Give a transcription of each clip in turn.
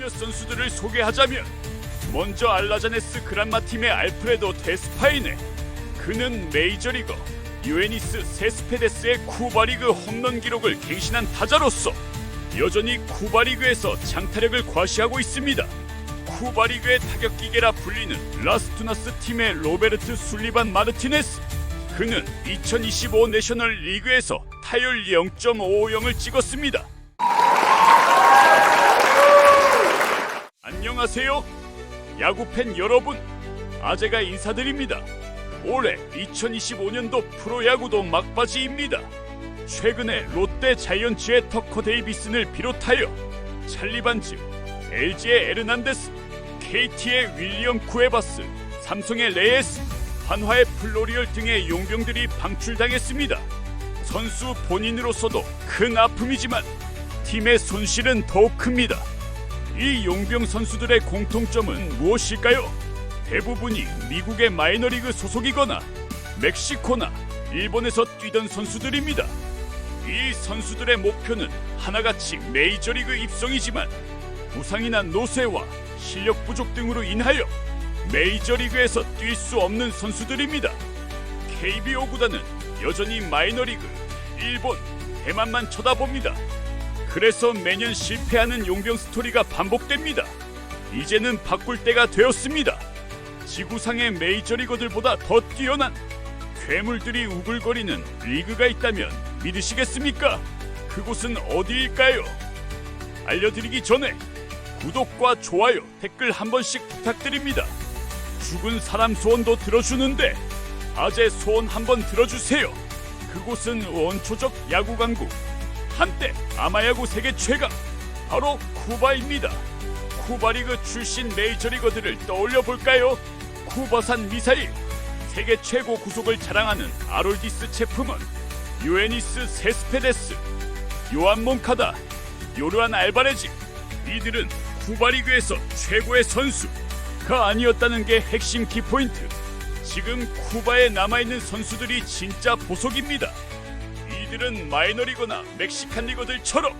몇몇 선수들을 소개하자면 먼저 알라자네스 그란마 팀의 알프레도 데스파이네 그는 메이저리거 유에니스 세스페데스의 쿠바리그 홈런 기록을 갱신한 타자로서 여전히 쿠바리그에서 장타력을 과시하고 있습니다. 쿠바리그의 타격 기계라 불리는 라스투나스 팀의 로베르트 술리반 마르티네스 그는 2025 내셔널 리그에서 타율 0.50을 찍었습니다. 안녕하세요. 야구 팬 여러분. 아재가 인사드립니다. 올해 2025년도 프로야구도 막바지입니다. 최근에 롯데 자이언츠의 터커 데이비슨을 비롯하여 찰리반즈, LG의 에르난데스, KT의 윌리엄 쿠에바스, 삼성의 레예스, 한화의 플로리얼 등의 용병들이 방출당했습니다. 선수 본인으로서도 큰 아픔이지만 팀의 손실은 더욱 큽니다. 이 용병 선수들의 공통점은 무엇일까요? 대부분이 미국의 마이너리그 소속이거나 멕시코나 일본에서 뛰던 선수들입니다. 이 선수들의 목표는 하나같이 메이저리그 입성이지만 부상이나 노쇠와 실력 부족 등으로 인하여 메이저리그에서 뛸 수 없는 선수들입니다. KBO 구단은 여전히 마이너리그, 일본, 대만만 쳐다봅니다. 그래서 매년 실패하는 용병 스토리가 반복됩니다. 이제는 바꿀 때가 되었습니다. 지구상의 메이저리거들보다 더 뛰어난 괴물들이 우글거리는 리그가 있다면 믿으시겠습니까? 그곳은 어디일까요? 알려드리기 전에 구독과 좋아요, 댓글 한 번씩 부탁드립니다. 죽은 사람 소원도 들어주는데 아재 소원 한번 들어주세요. 그곳은 원초적 야구 강국 한때 아마야구 세계 최강 바로 쿠바입니다. 쿠바리그 출신 메이저리거들을 떠올려 볼까요? 쿠바산 미사일 세계 최고 구속을 자랑하는 아롤디스 체프먼 유에니스 세스페데스 요한 몬카다 요르안 알바레즈 이들은 쿠바리그에서 최고의 선수가 아니었다는 게 핵심 키포인트 지금 쿠바에 남아있는 선수들이 진짜 보석입니다 이들은 마이너리거나 멕시칸 리거들처럼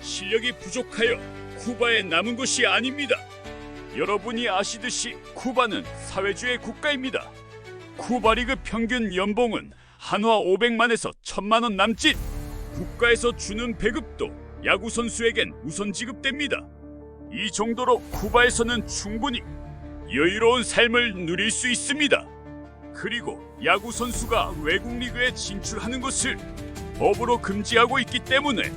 실력이 부족하여 쿠바에 남은 것이 아닙니다. 여러분이 아시듯이 쿠바는 사회주의 국가입니다. 쿠바 리그 평균 연봉은 한화 500만에서 1000만 원 남짓. 국가에서 주는 배급도 야구 선수에겐 우선 지급됩니다. 이 정도로 쿠바에서는 충분히 여유로운 삶을 누릴 수 있습니다. 그리고 야구 선수가 외국 리그에 진출하는 것을 법으로 금지하고 있기 때문에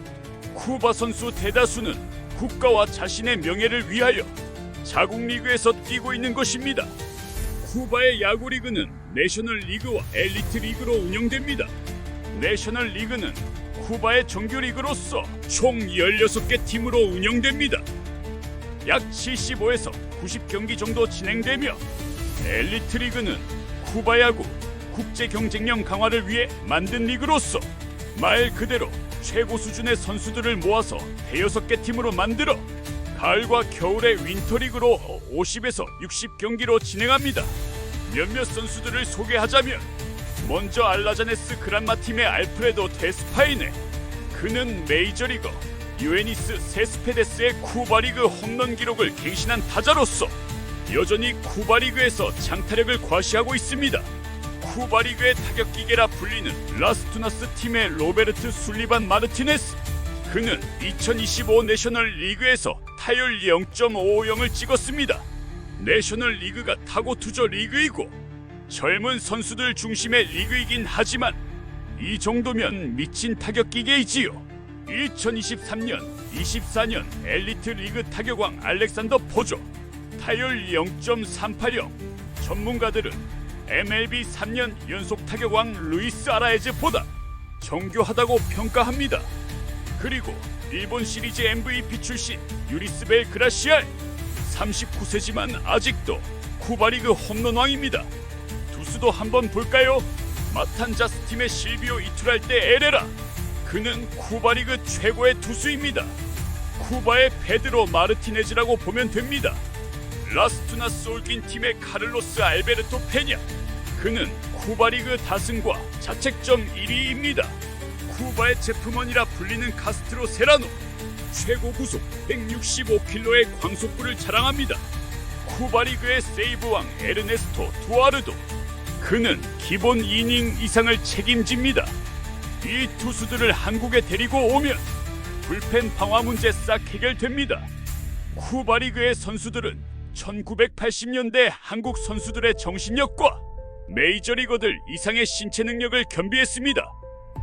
쿠바 선수 대다수는 국가와 자신의 명예를 위하여 자국 리그에서 뛰고 있는 것입니다. 쿠바의 야구 리그는 내셔널 리그와 엘리트 리그로 운영됩니다. 내셔널 리그는 쿠바의 정규 리그로서 총 16개 팀으로 운영됩니다. 약 75에서 90경기 정도 진행되며 엘리트 리그는 쿠바 야구 국제 경쟁력 강화를 위해 만든 리그로서 말 그대로 최고 수준의 선수들을 모아서 대여섯 개 팀으로 만들어 가을과 겨울의 윈터리그로 50에서 60 경기로 진행합니다. 몇몇 선수들을 소개하자면 먼저 알라자네스 그란마 팀의 알프레도 데스파이네 그는 메이저리거 유에니스 세스페데스의 쿠바리그 홈런 기록을 갱신한 타자로서 여전히 쿠바리그에서 장타력을 과시하고 있습니다. 쿠바리그의 타격 기계라 불리는 라스투나스 팀의 로베르트 술리반 마르티네스 그는 2025 내셔널 리그에서 타율 0.50을 찍었습니다. 내셔널 리그가 타고 투저 리그이고 젊은 선수들 중심의 리그이긴 하지만 이 정도면 미친 타격 기계이지요. 2023년, 24년 엘리트 리그 타격왕 알렉산더 포조 타율 0.380 전문가들은 MLB 3년 연속 타격왕 루이스 아라에즈보다 정교하다고 평가합니다. 그리고 일본 시리즈 MVP 출신 유리스벨 그라시알 39세지만 아직도 쿠바리그 홈런왕입니다. 투수도 한번 볼까요? 마탄자스 팀의 실비오 이투랄 때 에레라 그는 쿠바리그 최고의 투수입니다. 쿠바의 페드로 마르티네즈라고 보면 됩니다. 라스투나 솔긴 팀의 카를로스 알베르토 페냐 그는 쿠바리그 다승과 자책점 1위입니다. 쿠바의 제프먼이라 불리는 카스트로 세라노 최고 구속 165km의 광속구를 자랑합니다. 쿠바리그의 세이브왕 에르네스토 두아르도 그는 기본 이닝 이상을 책임집니다. 이 투수들을 한국에 데리고 오면 불펜 방화 문제 싹 해결됩니다. 쿠바리그의 선수들은 1980년대 한국 선수들의 정신력과 메이저리거들 이상의 신체 능력을 겸비했습니다.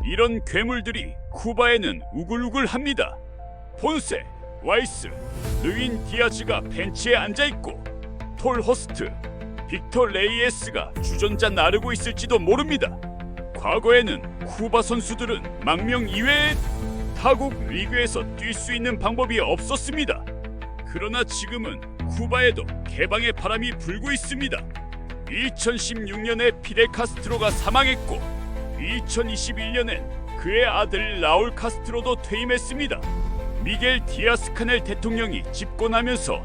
이런 괴물들이 쿠바에는 우글우글합니다. 본세, 와이스, 느윈 디아즈가 벤치에 앉아 있고 톨 호스트, 빅터 레이에스가 주전자 나르고 있을지도 모릅니다. 과거에는 쿠바 선수들은 망명 이외에 타국 리그에서 뛸 수 있는 방법이 없었습니다. 그러나 지금은 쿠바에도 개방의 바람이 불고 있습니다. 2016년에 피델 카스트로가 사망했고 2021년엔 그의 아들 라울 카스트로도 퇴임했습니다. 미겔 디아스 카넬 대통령이 집권하면서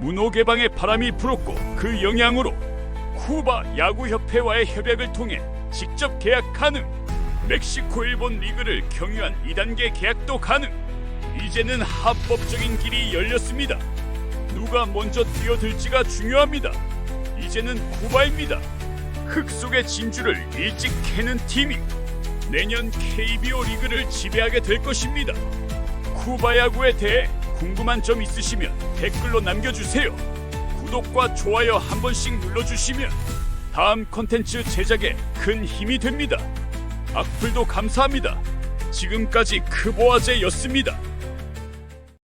문호 개방의 바람이 불었고 그 영향으로 쿠바 야구 협회와의 협약을 통해 직접 계약 가능. 멕시코 일본 리그를 경유한 2단계 계약도 가능. 이제는 합법적인 길이 열렸습니다. 누가 먼저 뛰어들지가 중요합니다. 이제는 쿠바입니다. 흙 속의 진주를 일찍 캐는 팀이 내년 KBO 리그를 지배하게 될 것입니다. 쿠바 야구에 대해 궁금한 점 있으시면 댓글로 남겨주세요. 구독과 좋아요 한 번씩 눌러주시면 다음 컨텐츠 제작에 큰 힘이 됩니다. 악플도 감사합니다. 지금까지 크보아제였습니다.